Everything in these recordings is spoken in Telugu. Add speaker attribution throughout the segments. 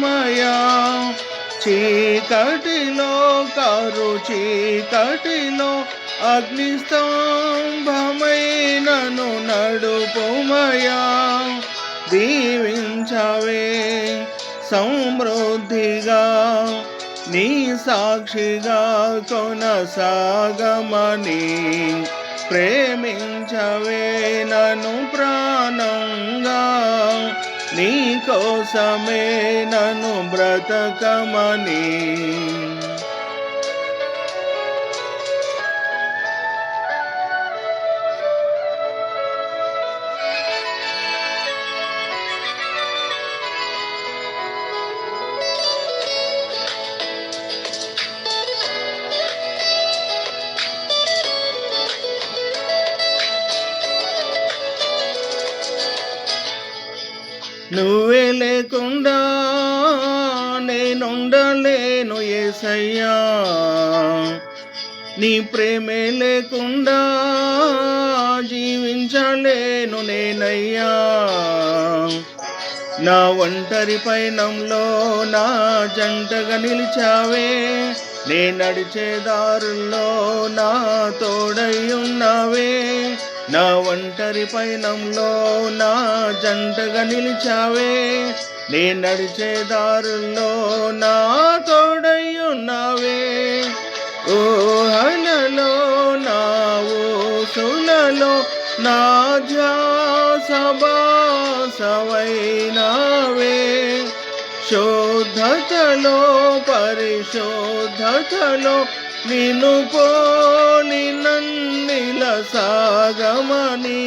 Speaker 1: ప్రవహించుమయా చీకటిలో కరు చీకటిలో అగ్నిస్తంభమైనను నడుపుమయా? దీవించవే సమృద్ధిగా నీ సాక్షిగా కొనసాగమని ప్రేమించవే నను ప్రాణంగా. నీ కోసమే నన్ను బ్రతకమని. నువ్వే లేకుండా నేనుండలేను ఏసయ్యా. నీ ప్రేమే లేకుండా జీవించలేను నేనయ్యా. నా ఒంటరి పయనంలో నా జంటగా నిలిచావే. నే నడిచే దారుల్లో నా తోడై ఉన్నావే. నా ఒంటరి పైనంలో నా జంటగా నిలిచావే. నే నడిచే దారుల్లో నా తోడై ఉన్నావే ఓ నా ఊసులలో నా ధ్యాసబాసవైనావే శోధతలో పరిశోధతలో నిను పోని నన్నిల సాగమని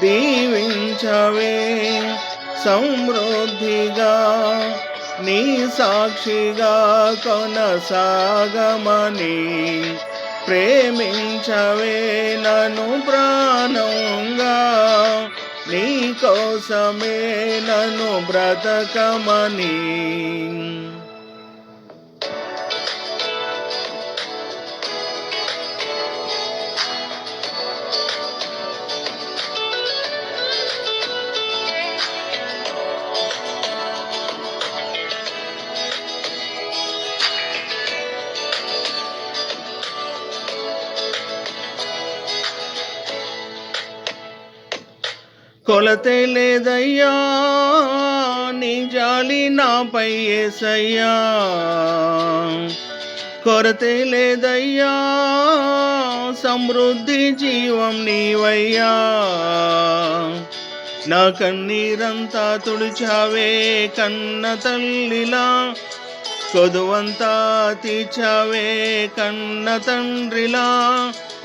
Speaker 1: దీవించవే సమృద్ధిగా నీ సాక్షిగా కొనసాగమని ప్రేమించవే నను ప్రాణంగా నీ కోసమే నను బ్రతకమని. కొలతే లేదయ్యా నీ జాలి నాపై ఏసయ్యా. కొరతే లేదయ్యా సమృద్ధి జీవం నీవయ్యా. నా కన్నీరంతా తుడిచావే కన్న తల్లిలా కొదువంతా తీర్చావే కన్న తండ్రిలా.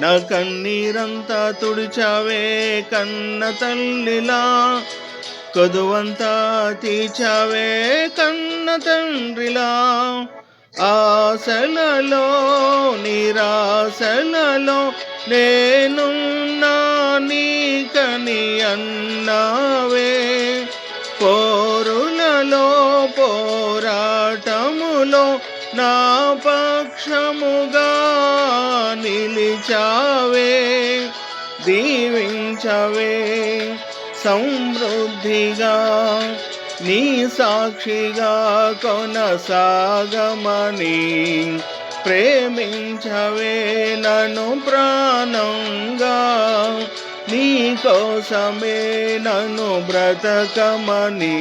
Speaker 1: నా కన్నీరంతా తుడిచావే కన్న తల్లిలా. కొదువంతా తీర్చావే కన్న తండ్రిలా. ఆశలలో నిరాశలలో నేను నీకని అన్నావే. పోరులలో పోరాటం నా పక్షముగా నిలిచావే దీవించవే సమృద్ధిగా నీ సాక్షిగా కొనసాగమని ప్రేమించవే నన్ను ప్రాణంగా నీ కోసమే నన్ను బ్రతకమని.